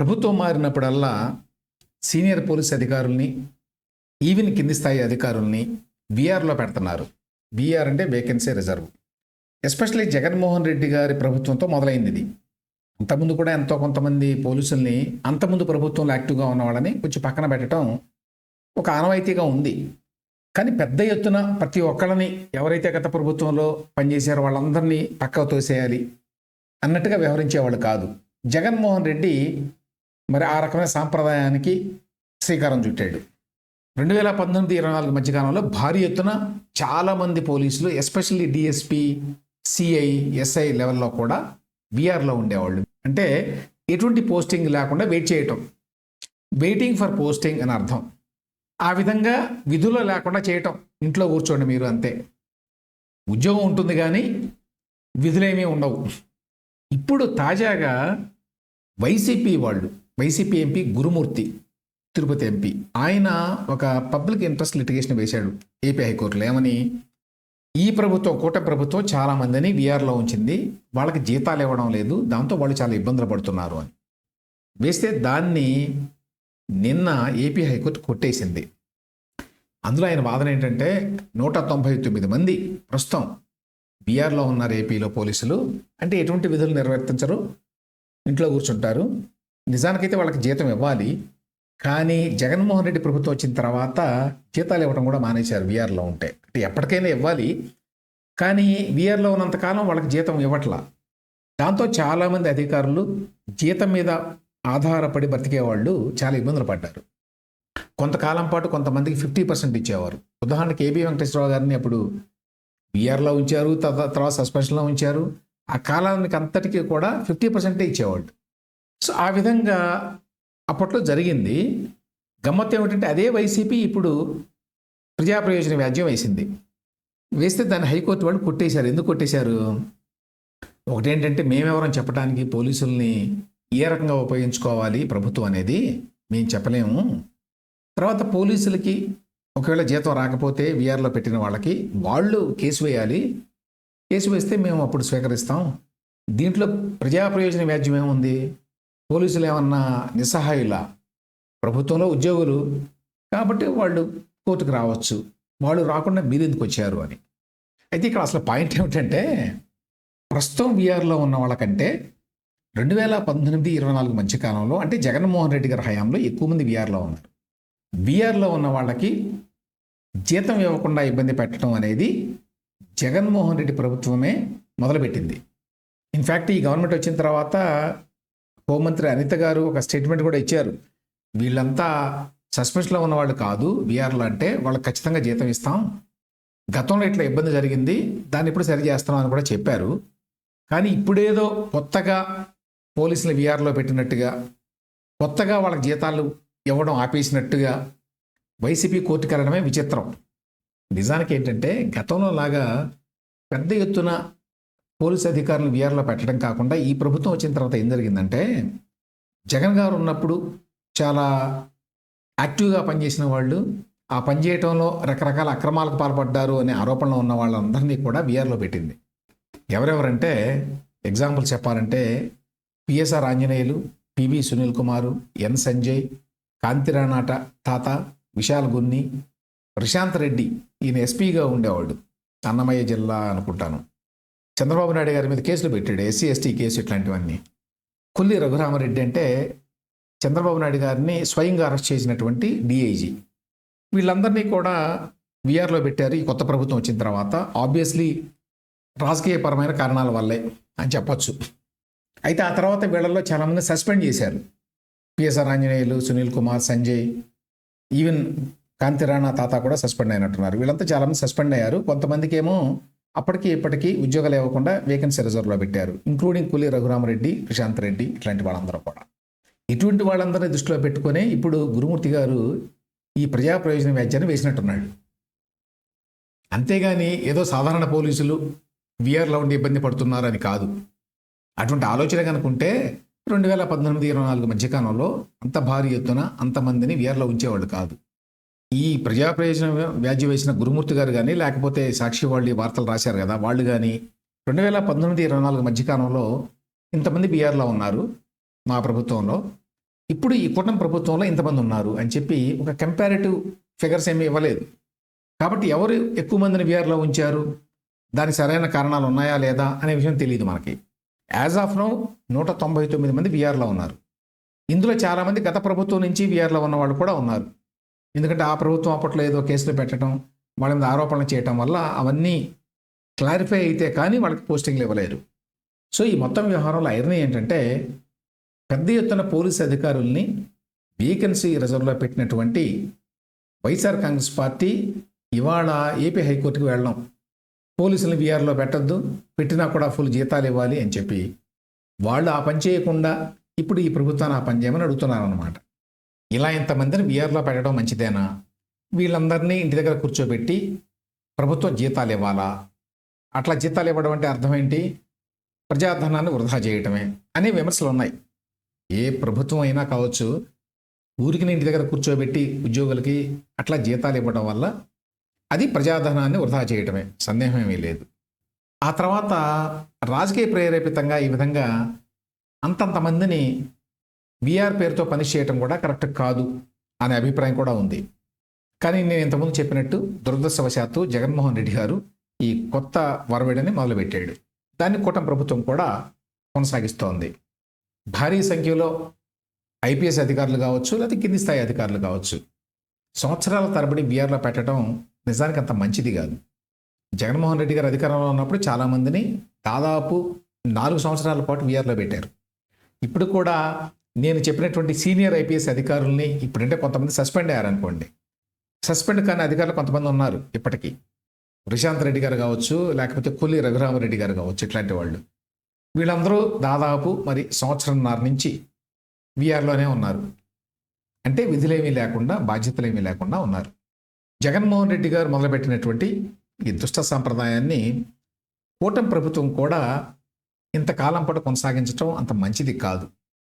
ప్రభుత్వం మారినప్పుడల్లా senior police అధికారుల్ని ఈవెన్ కింది స్థాయి అధికారుల్ని బీఆర్లో పెడుతున్నారు. బీఆర్ అంటే vacancy reserve. Especially Jaganmohan Reddy గారి ప్రభుత్వంతో మొదలైంది ఇది. అంతకుముందు కూడా ఎంతో కొంతమంది పోలీసుల్ని అంతకుముందు ప్రభుత్వంలో యాక్టివ్గా ఉన్నవాళ్ళని కొంచెం పక్కన పెట్టడం ఒక ఆనవాయితీగా ఉంది. కానీ పెద్ద ఎత్తున ప్రతి ఒక్కళ్ళని ఎవరైతే గత ప్రభుత్వంలో పనిచేశారో వాళ్ళందరినీ పక్కకు తోసేయాలి అన్నట్టుగా వ్యవహరించేవాళ్ళు కాదు. జగన్మోహన్ రెడ్డి మరి ఆ రకమైన సాంప్రదాయానికి శ్రీకారం చుట్టాడు. రెండు వేల పంతొమ్మిది ఇరవై నాలుగు మధ్యకాలంలో భారీ ఎత్తున చాలామంది పోలీసులు ఎస్పెషల్లీ డిఎస్పి సిఐ ఎస్ఐ లెవెల్లో కూడా బీఆర్లో ఉండేవాళ్ళు. అంటే ఎటువంటి పోస్టింగ్ లేకుండా వెయిట్ చేయటం. వెయిటింగ్ ఫర్ పోస్టింగ్ అని అర్థం. ఆ విధంగా విధులు లేకుండా చేయటం. ఇంట్లో కూర్చోండి మీరు అంతే. ఉద్యోగం ఉంటుంది కానీ విధులేమీ ఉండవు. ఇప్పుడు తాజాగా వైసీపీ వాళ్ళు YCP MP Gurumurthy Tirupati MP. ఆయన ఒక పబ్లిక్ ఇంట్రెస్ట్ లిటిగేషన్ వేశాడు ఏపీ హైకోర్టులో. ఏమని? ఈ ప్రభుత్వం కూట ప్రభుత్వం చాలా మందిని వీఆర్లో ఉంచింది. వాళ్ళకి జీతాలు ఇవ్వడం లేదు. దాంతో వాళ్ళు చాలా ఇబ్బందులు పడుతున్నారు అని. వేస్తే దాన్ని నిన్న ఏపీ హైకోర్టు కొట్టేసింది. అందులో ఆయన వాదన ఏంటంటే నూట తొంభై తొమ్మిది మంది ప్రస్తుతం బీఆర్లో ఉన్నారు ఏపీలో పోలీసులు. అంటే ఎటువంటి విధులు నిర్వర్తించరు? ఇంట్లో కూర్చుంటారు. నిజానికైతే వాళ్ళకి జీతం ఇవ్వాలి కానీ జగన్మోహన్ రెడ్డి ప్రభుత్వం వచ్చిన తర్వాత జీతాలు ఇవ్వడం కూడా మానేశారు వీఆర్లో ఉంటే. అంటే ఎప్పటికైనా ఇవ్వాలి కానీ వీఆర్లో ఉన్నంతకాలం వాళ్ళకి జీతం ఇవ్వట్లా. దాంతో చాలామంది అధికారులు జీతం మీద ఆధారపడి బ్రతికేవాళ్ళు చాలా ఇబ్బందులు పడ్డారు. కొంతకాలం పాటు కొంతమందికి ఫిఫ్టీ పర్సెంట్ ఇచ్చేవారు. ఉదాహరణకి ఏబీ వెంకటేశ్వరరావు గారిని అప్పుడు బీఆర్లో ఉంచారు తర్వాత సస్పెన్షన్లో ఉంచారు. ఆ కాలానికి అంతటికీ కూడా ఫిఫ్టీ పర్సెంటే ఇచ్చేవాళ్ళు. సో ఆ విధంగా అప్పట్లో జరిగింది. గమ్మత్తు ఏమిటంటే అదే వైసీపీ ఇప్పుడు ప్రజా ప్రయోజన వ్యాజ్యం వేసింది. వేస్తే దాన్ని హైకోర్టు వాళ్ళు కొట్టేశారు. ఎందుకు కొట్టేశారు? ఒకటేంటంటే మేమెవరం చెప్పడానికి పోలీసుల్ని ఏ రకంగా ఉపయోగించుకోవాలి ప్రభుత్వం అనేది మేము చెప్పలేము. తర్వాత పోలీసులకి ఒకవేళ జీతం రాకపోతే వీఆర్లో పెట్టిన వాళ్ళకి వాళ్ళు కేసు వేయాలి. కేసు వేస్తే మేము అప్పుడు స్వీకరిస్తాం. దీంట్లో ప్రజా ప్రయోజన వ్యాజ్యం ఏముంది? పోలీసులు ఏమన్నా నిస్సహాయుల? ప్రభుత్వంలో ఉద్యోగులు? కాబట్టి వాళ్ళు కోర్టుకు రావచ్చు. వాళ్ళు రాకుండా మీరు ఎందుకు వచ్చారు అని. అయితే ఇక్కడ అసలు పాయింట్ ఏమిటంటే ప్రస్తుతం బీఆర్లో ఉన్న వాళ్ళకంటే రెండు వేల పంతొమ్మిది ఇరవై నాలుగు మధ్య కాలంలో అంటే జగన్మోహన్ రెడ్డి గారి హయాంలో ఎక్కువ మంది బీఆర్లో ఉన్నారు. బీఆర్లో ఉన్న వాళ్ళకి జీతం ఇవ్వకుండా ఇబ్బంది పెట్టడం అనేది జగన్మోహన్ రెడ్డి ప్రభుత్వమే మొదలుపెట్టింది. ఇన్ఫ్యాక్ట్ ఈ గవర్నమెంట్ వచ్చిన తర్వాత హోంమంత్రి అనిత గారు ఒక స్టేట్మెంట్ కూడా ఇచ్చారు. వీళ్ళంతా సస్పెన్షన్లో ఉన్న వాళ్ళు కాదు. వీఆర్లు అంటే వాళ్ళకి ఖచ్చితంగా జీతం ఇస్తాం. గతంలో ఇట్లా ఇబ్బంది జరిగింది. దాన్ని ఇప్పుడు సరి చేస్తాం అని కూడా చెప్పారు. కానీ ఇప్పుడేదో కొత్తగా పోలీసులు వీఆర్లో పెట్టినట్టుగా కొత్తగా వాళ్ళకి జీతాలు ఇవ్వడం ఆపేసినట్టుగా వైసీపీ కోర్టు వెళ్ళడమే విచిత్రం. నిజానికి ఏంటంటే గతంలో లాగా పెద్ద ఎత్తున పోలీస్ అధికారులు వీఆర్లో పెట్టడం కాకుండా ఈ ప్రభుత్వం వచ్చిన తర్వాత ఏం జరిగిందంటే జగన్ గారు ఉన్నప్పుడు చాలా యాక్టివ్గా పనిచేసిన వాళ్ళు ఆ పనిచేయటంలో రకరకాల అక్రమాలకు పాల్పడ్డారు అనే ఆరోపణలు ఉన్న వాళ్ళందరినీ కూడా వీఆర్లో పెట్టింది. ఎవరెవరంటే ఎగ్జాంపుల్ చెప్పాలంటే PSR Anjaneyulu PV Sunil Kumar N Sanjay కాంతిరానాట Tata Vishal Gunni Prashanth Reddy ఈయన ఎస్పీగా ఉండేవాడు అన్నమయ్య జిల్లా అనుకుంటాను. చంద్రబాబు నాయుడు గారి మీద కేసులు పెట్టాడు ఎస్సీ ఎస్టీ కేసు ఇట్లాంటివన్నీ. కొల్లి రఘురామరెడ్డి అంటే చంద్రబాబు నాయుడు గారిని స్వయంగా అరెస్ట్ చేసినటువంటి డిఐజీ. వీళ్ళందరినీ కూడా విఆర్లో పెట్టారు ఈ కొత్త ప్రభుత్వం వచ్చిన తర్వాత. ఆబ్వియస్లీ రాజకీయపరమైన కారణాల వల్లే అని చెప్పొచ్చు. అయితే ఆ తర్వాత వీళ్ళల్లో చాలామంది సస్పెండ్ చేశారు. పిఎస్ఆర్ ఆంజనేయులు సునీల్ కుమార్ సంజయ్ ఈవెన్ కాంతిరాణా తాత కూడా సస్పెండ్ అయినట్టున్నారు. వీళ్ళంతా చాలామంది సస్పెండ్ అయ్యారు. కొంతమందికి ఏమో అప్పటికి ఇప్పటికీ ఉద్యోగాలు ఇవ్వకుండా వేకెన్సీ రిజర్వ్లో పెట్టారు ఇంక్లూడింగ్ కూలి రఘురామరెడ్డి ప్రశాంత్ రెడ్డి ఇట్లాంటి వాళ్ళందరూ కూడా. ఇటువంటి వాళ్ళందరినీ దృష్టిలో పెట్టుకునే ఇప్పుడు గురుమూర్తి గారు ఈ ప్రజా ప్రయోజన వ్యాఖ్యాన్ని వేసినట్టున్నాడు. అంతేగాని ఏదో సాధారణ పోలీసులు విఆర్లో ఉండి ఇబ్బంది పడుతున్నారని కాదు. అటువంటి ఆలోచన కనుకుంటే రెండు వేల పద్దెనిమిది ఇరవై నాలుగు మధ్యకాలంలో అంత భారీ ఎత్తున అంతమందిని విఆర్లో ఉంచేవాళ్ళు కాదు. ఈ ప్రజా ప్రయోజన వ్యాజ్యం వేసిన గురుమూర్తి గారు కానీ లేకపోతే సాక్షి వాళ్ళు వార్తలు రాశారు కదా వాళ్ళు కానీ రెండు వేల పంతొమ్మిది ఇరవై నాలుగు మధ్యకాలంలో ఇంతమంది బీఆర్లో ఉన్నారు మా ప్రభుత్వంలో. ఇప్పుడు ఈ కూటమి ప్రభుత్వంలో ఇంతమంది ఉన్నారు అని చెప్పి ఒక కంపారిటివ్ ఫిగర్స్ ఏమీ ఇవ్వలేదు. కాబట్టి ఎవరు ఎక్కువ మందిని బీఆర్లో ఉంచారు? దానికి సరైన కారణాలు ఉన్నాయా లేదా అనే విషయం తెలియదు మనకి. యాజ్ ఆఫ్ నౌ నూట తొంభై తొమ్మిది మంది బీఆర్లో ఉన్నారు. ఇందులో చాలామంది గత ప్రభుత్వం నుంచి బీఆర్లో ఉన్న వాళ్ళు కూడా ఉన్నారు. ఎందుకంటే ఆ ప్రభుత్వం అప్పట్లో ఏదో కేసులు పెట్టడం వాళ్ళ మీద ఆరోపణలు చేయటం వల్ల అవన్నీ క్లారిఫై అయితే కానీ వాళ్ళకి పోస్టింగ్లు ఇవ్వలేరు. సో ఈ మొత్తం వ్యవహారంలో ఐరన్ ఏంటంటే పెద్ద ఎత్తున పోలీస్ అధికారుల్ని వేకెన్సీ రిజర్వ్లో పెట్టినటువంటి వైఎస్ఆర్ కాంగ్రెస్ పార్టీ ఇవాళ ఏపీ హైకోర్టుకి వెళ్ళడం. పోలీసులను బీఆర్లో పెట్టద్దు పెట్టినా కూడా ఫుల్ జీతాలు ఇవ్వాలి అని చెప్పి. వాళ్ళు ఆ పని చేయకుండా ఇప్పుడు ఈ ప్రభుత్వాన్ని ఆ పని చేయమని అడుగుతున్నారన్నమాట. ఇలా ఇంతమందిని విఆర్లో పెట్టడం మంచిదేనా? వీళ్ళందరినీ ఇంటి దగ్గర కూర్చోబెట్టి ప్రభుత్వం జీతాలు ఇవ్వాలా? అట్లా జీతాలు ఇవ్వడం అంటే అర్థం ఏంటి? ప్రజాధనాన్ని వృధా చేయటమే అనే విమర్శలు ఉన్నాయి ఏ ప్రభుత్వం అయినా కావచ్చు ఊరికి ఇంటి దగ్గర కూర్చోబెట్టి ఉద్యోగులకి అట్లా జీతాలు ఇవ్వడం వల్ల అది ప్రజాధనాన్ని వృధా చేయటమే. సందేహమేమీ లేదు. ఆ తర్వాత రాజకీయ ప్రేరేపితంగా ఈ విధంగా అంతంతమందిని విఆర్ పేరుతో పని చేయటం కూడా కరెక్ట్ కాదు అనే అభిప్రాయం కూడా ఉంది. కానీ నేను ఇంతకుముందు చెప్పినట్టు దురదృష్టవశాత్తు జగన్మోహన్ రెడ్డి గారు ఈ కొత్త వరవేడని మొదలుపెట్టాడు. దాన్ని కూటమి ప్రభుత్వం కూడా కొనసాగిస్తోంది. భారీ సంఖ్యలో ఐపీఎస్ అధికారులు కావచ్చు లేదా కింది స్థాయి అధికారులు కావచ్చు. సంవత్సరాల తరబడి బీఆర్లో పెట్టడం నిజానికి అంత మంచిది కాదు. జగన్మోహన్ రెడ్డి గారు అధికారంలో ఉన్నప్పుడు చాలామందిని దాదాపు నాలుగు సంవత్సరాల పాటు బీఆర్లో పెట్టారు. ఇప్పుడు కూడా నేను చెప్పినటువంటి సీనియర్ ఐపీఎస్ అధికారుల్ని ఇప్పుడంటే కొంతమంది సస్పెండ్ అయ్యారనుకోండి. సస్పెండ్ కాని అధికారులు కొంతమంది ఉన్నారు ఇప్పటికీ. ప్రశాంత్ రెడ్డి గారు కావచ్చు లేకపోతే కొల్లి రఘురామరెడ్డి గారు కావచ్చు ఇట్లాంటి వాళ్ళు. వీళ్ళందరూ దాదాపు మరి సంవత్సరంన్నర నుంచి విఆర్లోనే ఉన్నారు. అంటే విధులేమీ లేకుండా బాధ్యతలేమీ లేకుండా ఉన్నారు. జగన్మోహన్ రెడ్డి గారు మొదలుపెట్టినటువంటి ఈ దుష్ట సాంప్రదాయాన్ని కూటమి ప్రభుత్వం కూడా ఇంతకాలం పాటు కొనసాగించడం అంత మంచిది కాదు.